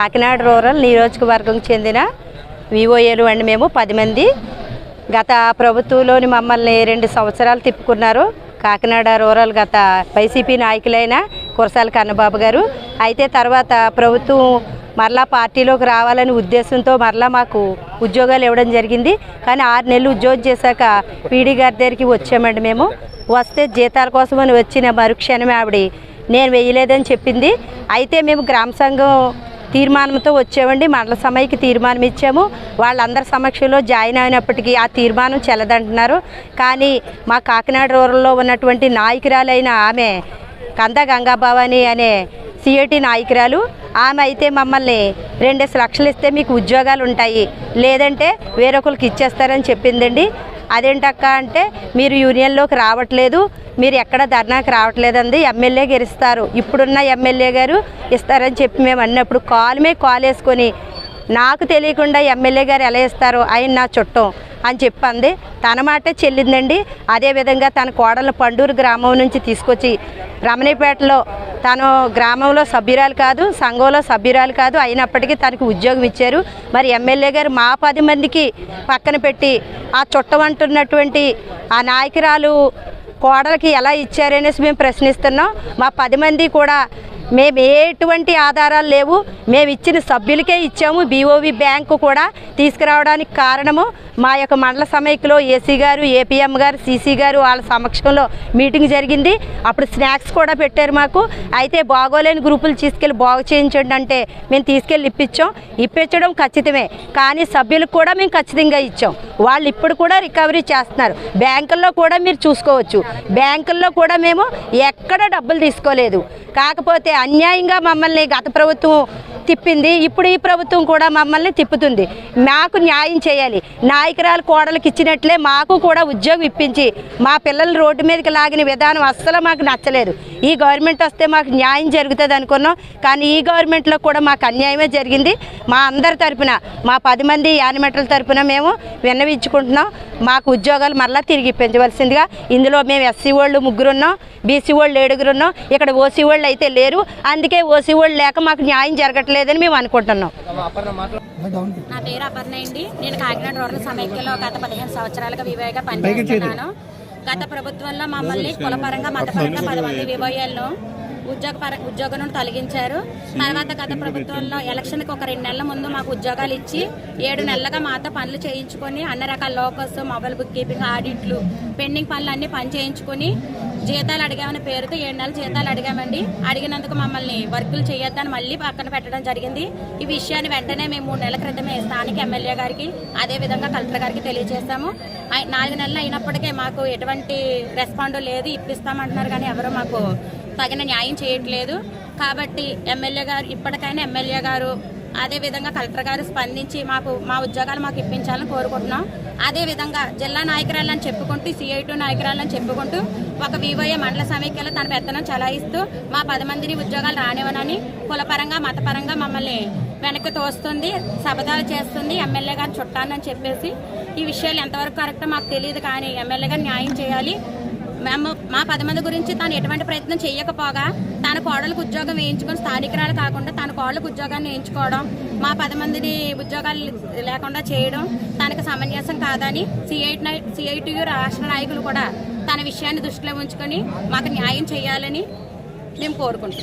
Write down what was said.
Kakinada rural నియోజకవర్గం చెందిన వివోఏలు అండి మేము పది మంది. గత ప్రభుత్వంలోని మమ్మల్ని రెండు సంవత్సరాలు తిప్పుకున్నారు. కాకినాడ రూరల్ గత వైసీపీ నాయకులైన కురసాల కన్నబాబు గారు. అయితే తర్వాత ప్రభుత్వం మరలా పార్టీలోకి రావాలనే ఉద్దేశంతో మరలా మాకు ఉద్యోగాలు ఇవ్వడం జరిగింది. కానీ ఆరు నెలలు ఉద్యోగం చేశాక పీడీ గారి దగ్గరికి వచ్చామండి మేము. వస్తే జీతాల కోసమని వచ్చిన మరుక్షణమే ఆవిడ నేను వేయలేదని చెప్పింది. అయితే మేము గ్రామ సంఘం తీర్మానంతో వచ్చామండి. మండల సమైకి తీర్మానం ఇచ్చాము. వాళ్ళందరి సమక్షంలో జాయిన్ అయినప్పటికీ ఆ తీర్మానం చెల్లదంటున్నారు. కానీ మా కాకినాడ రూరల్లో ఉన్నటువంటి నాయకురాలైన ఆమె కంద గంగాభవాని అనే సిఐటి నాయకురాలు ఆమె అయితే మమ్మల్ని రెండేసి లక్షలు ఇస్తే మీకు ఉద్యోగాలు ఉంటాయి లేదంటే వేరొకరికి ఇచ్చేస్తారని చెప్పిందండి. అదేంటక్క అంటే మీరు యూనియన్లోకి రావట్లేదు మీరు ఎక్కడ ధర్నాకి రావట్లేదండి ఎమ్మెల్యే గారు ఇస్తారు ఇప్పుడున్న ఎమ్మెల్యే గారు ఇస్తారని చెప్పి మేము అన్నప్పుడు కాల్ మీద కాల్ వేసుకొని నాకు తెలియకుండా ఎమ్మెల్యే గారు ఎలా ఇస్తారు ఆయన నా చుట్టం. అని చెప్పింది. తన మాటే చెల్లిందండి. అదేవిధంగా తన కోడలు పండూరు గ్రామం నుంచి తీసుకొచ్చి రమణిపేటలో తను గ్రామంలో సభ్యురాలు కాదు సంఘంలో సభ్యురాలు కాదు అయినప్పటికీ తనకు ఉద్యోగం ఇచ్చారు. మరి ఎమ్మెల్యే గారు మా పది మందికి పక్కన పెట్టి ఆ చుట్టమంటున్నటువంటి ఆ నాయకురాలు కోడలకి ఎలా ఇచ్చారనేసి మేము ప్రశ్నిస్తున్నాం. మా పది మంది కూడా మేము ఎటువంటి ఆధారాలు లేవు. మేము ఇచ్చిన సభ్యులకే ఇచ్చాము. బీఓవి బ్యాంకు కూడా తీసుకురావడానికి కారణము మా యొక్క మండల సమైక్యలో ఏసీ గారు ఏపీఎం గారు సీసీ గారు వాళ్ళ సమక్షంలో మీటింగ్ జరిగింది. అప్పుడు స్నాక్స్ కూడా పెట్టారు మాకు. అయితే బాగోలేని గ్రూపులు తీసుకెళ్ళి బాగు చేయించండి అంటే మేము తీసుకెళ్ళి ఇప్పించాం. ఇప్పించడం ఖచ్చితమే. కానీ సభ్యులకు కూడా మేము ఖచ్చితంగా ఇచ్చాం. వాళ్ళు ఇప్పుడు కూడా రికవరీ చేస్తున్నారు. బ్యాంకుల్లో కూడా మీరు చూసుకోవచ్చు. బ్యాంకుల్లో కూడా మేము ఎక్కడ డబ్బులు తీసుకోలేదు. కాకపోతే అన్యాయంగా మమ్మల్ని గత ప్రభుత్వం తిప్పింది ఇప్పుడు ఈ ప్రభుత్వం కూడా మమ్మల్ని తిప్పుతుంది. మాకు న్యాయం చేయాలి. నాయకురాలు కోడలకు ఇచ్చినట్లే మాకు కూడా ఉద్యోగం ఇప్పించి మా పిల్లలు రోడ్డు మీదకి లాగిన విధానం అస్సలు మాకు నచ్చలేదు. ఈ గవర్నమెంట్ వస్తే మాకు న్యాయం జరుగుతుంది అనుకున్నాం. కానీ ఈ గవర్నమెంట్లో కూడా మాకు అన్యాయమే జరిగింది. మా అందరి తరపున మా పది మంది యానిమెట్ల తరపున మేము విన్నవించుకుంటున్నాం. మాకు ఉద్యోగాలు మరలా తిరిగి ఇప్పించవలసిందిగా ఇందులో మేము ఎస్సీ వాళ్ళు ముగ్గురున్నాం బీసీ వాళ్ళు ఏడుగురున్నాం. ఇక్కడ ఓసీ వాళ్ళు అయితే లేరు. అందుకే ఓసీ వాళ్ళు లేక మాకు న్యాయం జరగట్లేదని మేము అనుకుంటున్నాం. నా పేరు అపర్ణ అండి. నేను కాకినాడ రూరల్ సమైక్యలో గత పదిహేను సంవత్సరాలుగా వివేగా పనిచేస్తున్నాను. గత ప్రభుత్వంలో మమ్మల్ని కులపరంగా మతపరంగా పది మంది వివోయాలను ఉద్యోగ పర ఉద్యోగం నుండి తొలగించారు తర్వాత గత ప్రభుత్వంలో ఎలక్షన్కి ఒక రెండు నెలల ముందు మాకు ఉద్యోగాలు ఇచ్చి ఏడు నెలలుగా మాతో పనులు చేయించుకొని అన్ని రకాల లోకస్ మొబైల్ బుక్ కీపింగ్ ఆడిట్లు పెండింగ్ పనులు అన్ని పని చేయించుకొని జీతాలు అడిగామని పేరుతో ఏడు నెలలు జీతాలు అడిగామండి. అడిగినందుకు మమ్మల్ని వర్కులు చేయొద్దని మళ్ళీ పక్కన పెట్టడం జరిగింది. ఈ విషయాన్ని వెంటనే మేము మూడు నెలల క్రితమే స్థానిక ఎమ్మెల్యే గారికి అదే విధంగా కలెక్టర్ గారికి తెలియజేస్తాము. నాలుగు నెలలు అయినప్పటికే మాకు ఎటువంటి రెస్పాండ్ లేదు ఇప్పిస్తామంటున్నారు కానీ ఎవరు మాకు తగిన న్యాయం చేయట్లేదు. కాబట్టి ఎమ్మెల్యే గారు ఇప్పటికైనా ఎమ్మెల్యే గారు అదే విధంగా కలెక్టర్ గారు స్పందించి మాకు మా ఉద్యోగాలు మాకు ఇప్పించాలని కోరుకుంటున్నాం. అదే విధంగా జిల్లా నాయకురాలని చెప్పుకుంటూ సిఐటు నాయకురాలని చెప్పుకుంటూ ఒక వివోఏ మండల సమైక్యలో తన పెత్తనం చలాయిస్తూ మా పది మందిని ఉద్యోగాలు రానివ్వనని కులపరంగా మతపరంగా మమ్మల్ని వెనక్కి తోస్తుంది శబదాలు చేస్తుంది ఎమ్మెల్యే గారు చుట్టానని చెప్పేసి ఈ విషయాలు ఎంతవరకు కరెక్టో మాకు తెలియదు కానీ ఎమ్మెల్యే గారు న్యాయం చేయాలి. మేము మా పది మంది గురించి తాను ఎటువంటి ప్రయత్నం చేయకపోగా తన కోడలకు ఉద్యోగం వేయించుకొని స్థానికురాలు కాకుండా తన కోడలకు ఉద్యోగాన్ని వేయించుకోవడం మా పది మందిని ఉద్యోగాలు లేకుండా చేయడం తనకు సమంజసం కాదని సిఐటి సిఐటియు రాష్ట్ర నాయకులు కూడా తన విషయాన్ని దృష్టిలో ఉంచుకొని మాకు న్యాయం చేయాలని మేము కోరుకుంటున్నాం.